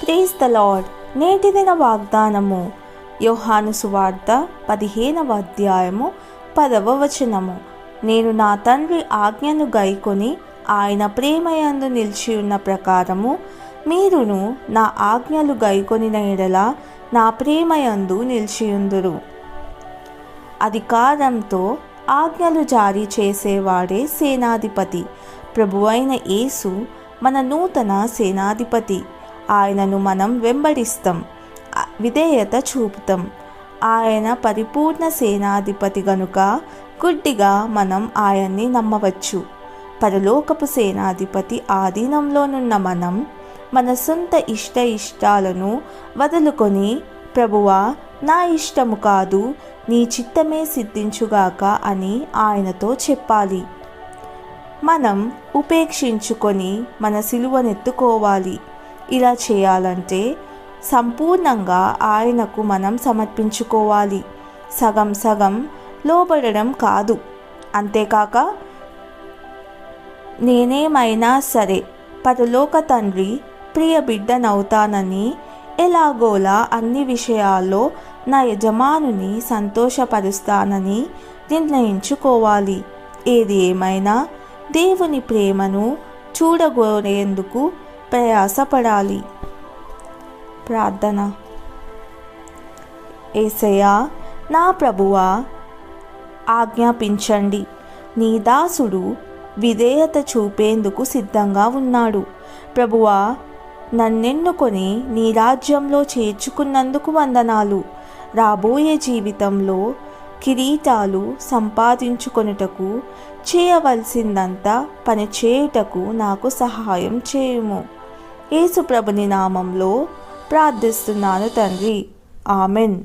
Praise the lord నేటి దిన వాగ్దానము. యోహాను సువార్త పదిహేనవ అధ్యాయము పదవ వచనము. నేను నా తండ్రి ఆజ్ఞను గైకొని ఆయన ప్రేమయందు నిలిచి ఉన్న ప్రకారము మీరును నా ఆజ్ఞలు గైకొనిన ఎడల నా ప్రేమయందు నిలిచియుందురు. అధికారంతో ఆజ్ఞలు జారీ చేసేవాడే సేనాధిపతి. ప్రభువైన యేసు మన నూతన సేనాధిపతి. ఆయనను మనం వెంబడిస్తాం. విధేయత చూపుతాం. ఆయన పరిపూర్ణ సేనాధిపతి గనుక గుడ్డిగా మనం ఆయన్ని నమ్మవచ్చు. పరలోకపు సేనాధిపతి ఆధీనంలోనున్న మనం మన సొంత ఇష్ట ఇష్టాలను వదులుకొని ప్రభువా నా ఇష్టము కాదు నీ చిత్తమే సిద్ధించుగాక అని ఆయనతో చెప్పాలి. మనం ఉపేక్షించుకొని మన సిలువనెత్తుకోవాలి. ఇలా చేయాలంటే సంపూర్ణంగా ఆయనకు మనం సమర్పించుకోవాలి. సగం సగం లోబడడం కాదు. అంతేకాక నేనేమైనా సరే పరలోక తండ్రి ప్రియ బిడ్డనవుతానని ఎలాగోలా అన్ని విషయాల్లో నా యజమానుని సంతోషపరుస్తానని నిర్ణయించుకోవాలి. ఏది ఏమైనా దేవుని ప్రేమను చూడగోరేందుకు ప్రయాసపడాలి ప్రార్థన. ఏసయా నా ప్రభువా ఆజ్ఞాపించండి. నీ దాసుడు విధేయత చూపేందుకు సిద్ధంగా ఉన్నాడు. ప్రభువా నన్నెన్నుకొని నీ రాజ్యంలో చేర్చుకున్నందుకు వందనాలు. రాబోయే జీవితంలో కిరీటాలు సంపాదించుకొనుటకు చేయవలసిందంతా పని చేయుటకు నాకు సహాయం చేయము. యేసుప్రభుని నామంలో ప్రార్థిస్తున్నాను తండ్రి. ఆమెన్.